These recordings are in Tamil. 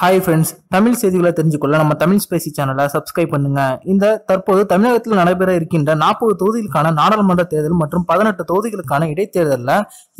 ஹாய் ஃப்ரெண்ட்ஸ் தமிழ் செய்திகளை தெரிஞ்சுக்கொள்ள நம்ம தமிழ் ஸ்பேசி சேனலை சப்ஸ்கிரைப் பண்ணுங்க. இந்த தற்போது தமிழகத்தில் நடைபெற இருக்கின்ற நாற்பது தொகுதிகளுக்கான நாடாளுமன்ற தேர்தல் மற்றும் பதினெட்டு தொகுதிகளுக்கான இடைத்தேர்தலில்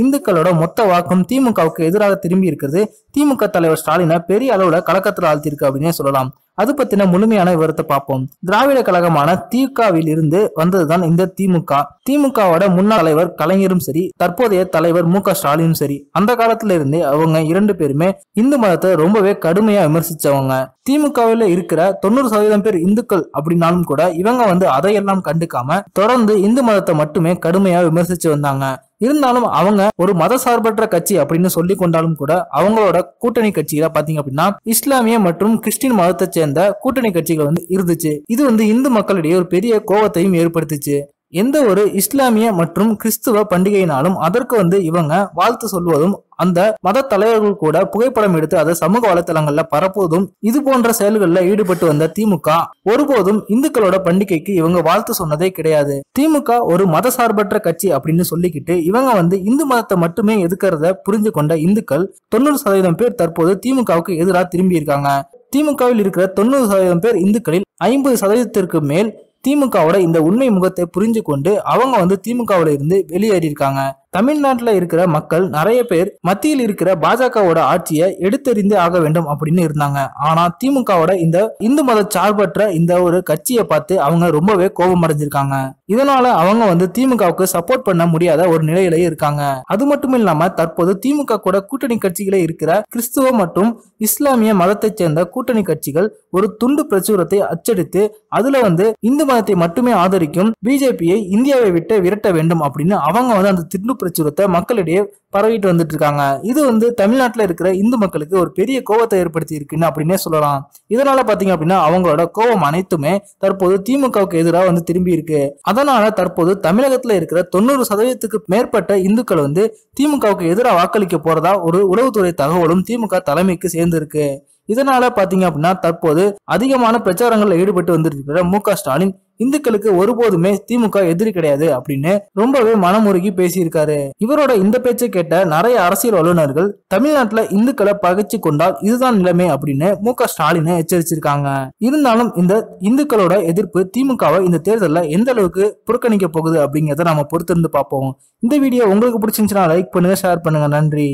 இந்துக்களோட மொத்த வாக்கும் திமுகவுக்கு எதிராக திரும்பி இருக்கிறது. திமுக தலைவர் ஸ்டாலினை பெரிய அளவில் கலக்கத்தில் ஆழ்த்தியிருக்கு அப்படின்னே சொல்லலாம். அது பத்தின முழுமையான விவரத்தை பார்ப்போம். திராவிட கழகமான திமுகவில் இருந்து வந்ததுதான் இந்த திமுக திமுகவோட முன்னாள் தலைவர் கலைஞரும் சரி தற்போதைய தலைவர் மு க ஸ்டாலினும் சரி அந்த காலத்துல இருந்தே அவங்க இரண்டு பேருமே இந்து மதத்தை ரொம்பவே கடுமையா விமர்சிச்சவங்க. திமுகவில் இருக்கிற தொண்ணூறு சதவீதம் பேர் இந்துக்கள் அப்படின்னாலும் கூட இவங்க வந்து அதையெல்லாம் கண்டுக்காம தொடர்ந்து இந்து மதத்தை மட்டுமே கடுமையா விமர்சிச்சு வந்தாங்க. இருந்தாலும் அவங்க ஒரு மத சார்பற்ற கட்சி அப்படின்னு சொல்லி கொண்டாலும் கூட அவங்களோட கூட்டணி கட்சியில பாத்தீங்க அப்படின்னா இஸ்லாமிய மற்றும் கிறிஸ்டின் மதத்தை சேர்ந்த கூட்டணி கட்சிகள் வந்து இருந்துச்சு. இது வந்து இந்து மக்களிடையே ஒரு பெரிய கோபத்தையும் ஏற்படுத்துச்சு. எந்த ஒரு இஸ்லாமிய மற்றும் கிறிஸ்துவ பண்டிகையினாலும் அதற்கு வந்து இவங்க வாழ்த்து சொல்வதும் அந்த மத தலைவர்கள் கூட புகைப்படம் எடுத்து அதை சமூக வலைத்தளங்கள்ல பரப்புவதும் இது போன்ற செயல்களில் ஈடுபட்டு வந்த திமுக ஒருபோதும் இந்துக்களோட பண்டிகைக்கு இவங்க வாழ்த்து சொன்னதே கிடையாது. திமுக ஒரு மத சார்பற்ற கட்சி அப்படின்னு சொல்லிக்கிட்டு இவங்க வந்து இந்து மதத்தை மட்டுமே எதுக்கிறத புரிஞ்சு கொண்ட இந்துக்கள் தொண்ணூறு சதவீதம் பேர் தற்போது திமுகவுக்கு எதிராக திரும்பி இருக்காங்க. திமுகவில் இருக்கிற தொண்ணூறு சதவீதம் பேர் இந்துக்களில் ஐம்பது சதவீதத்திற்கு மேல் திமுகவோட இந்த உண்மை முகத்தை புரிஞ்சு கொண்டு அவங்க வந்து திமுகவில் இருந்து வெளியேறியிருக்காங்க. தமிழ்நாட்டுல இருக்கிற மக்கள் நிறைய பேர் மத்தியில் இருக்கிற பாஜகவோட ஆட்சியை எடுத்தறிந்து ஆக வேண்டும் அப்படின்னு இருந்தாங்க. ஆனா திமுகவோட இந்த இந்து மத சார்பற்ற இந்த ஒரு கட்சியை பார்த்து அவங்க ரொம்பவே கோபம் அடைஞ்சிருக்காங்க. இதனால அவங்க வந்து திமுகவுக்கு சப்போர்ட் பண்ண முடியாத ஒரு நிலையிலேயே இருக்காங்க. அது மட்டும் இல்லாம தற்போது திமுக கூட கூட்டணி கட்சிகளே இருக்கிற கிறிஸ்துவ மற்றும் இஸ்லாமிய மதத்தைச் சேர்ந்த கூட்டணி கட்சிகள் ஒரு துண்டு பிரச்சுரத்தை அச்சடித்து அதுல வந்து இந்து மதத்தை மட்டுமே ஆதரிக்கும் பிஜேபியை இந்தியாவை விட்டு விரட்ட வேண்டும் அப்படின்னு அவங்க வந்து அந்த திண்டு பிரச்சுரத்தை மக்களிடையே பரவிட்டு வந்துட்டு இருக்காங்க இது வந்து தமிழ்நாட்டில் இருக்கிற இந்து மக்களுக்கு ஒரு பெரிய கோபத்தை ஏற்படுத்தி இருக்குன்னு அப்படின்னே சொல்லலாம். இதனால பாத்தீங்க அப்படின்னா அவங்களோட கோபம் அனைத்துமே தற்போது திமுகவுக்கு எதிராக வந்து திரும்பி இருக்கு. அதனால தற்போது தமிழகத்துல இருக்கிற தொண்ணூறு சதவீதத்துக்கு மேற்பட்ட இந்துக்கள் வந்து திமுகவுக்கு எதிராக வாக்களிக்க போறதா ஒரு உளவுத்துறை தகவலும் திமுக தலைமைக்கு சேர்ந்திருக்கு. இதனால பாத்தீங்க அப்படின்னா தற்போது அதிகமான பிரச்சாரங்களில் ஈடுபட்டு வந்திருக்கிற மு க ஸ்டாலின் இந்துக்களுக்கு ஒருபோதுமே திமுக எதிரி கிடையாது அப்படின்னு ரொம்பவே மனமுருகி பேசியிருக்காரு. இவரோட இந்த பேச்சை கேட்ட நிறைய அரசியல் வல்லுநர்கள் தமிழ்நாட்டுல இந்துக்களை பகைச்சு கொண்டால் இதுதான் நிலைமை அப்படின்னு மு க ஸ்டாலினை எச்சரிச்சிருக்காங்க. இருந்தாலும் இந்த இந்துக்களோட எதிர்ப்பு திமுகவை இந்த தேர்தலில் எந்த அளவுக்கு புறக்கணிக்க போகுது அப்படிங்கிறத நம்ம பொறுத்திருந்து பார்ப்போம். இந்த வீடியோ உங்களுக்கு பிடிச்சிருந்துச்சுன்னா லைக் பண்ணுங்க ஷேர் பண்ணுங்க. நன்றி.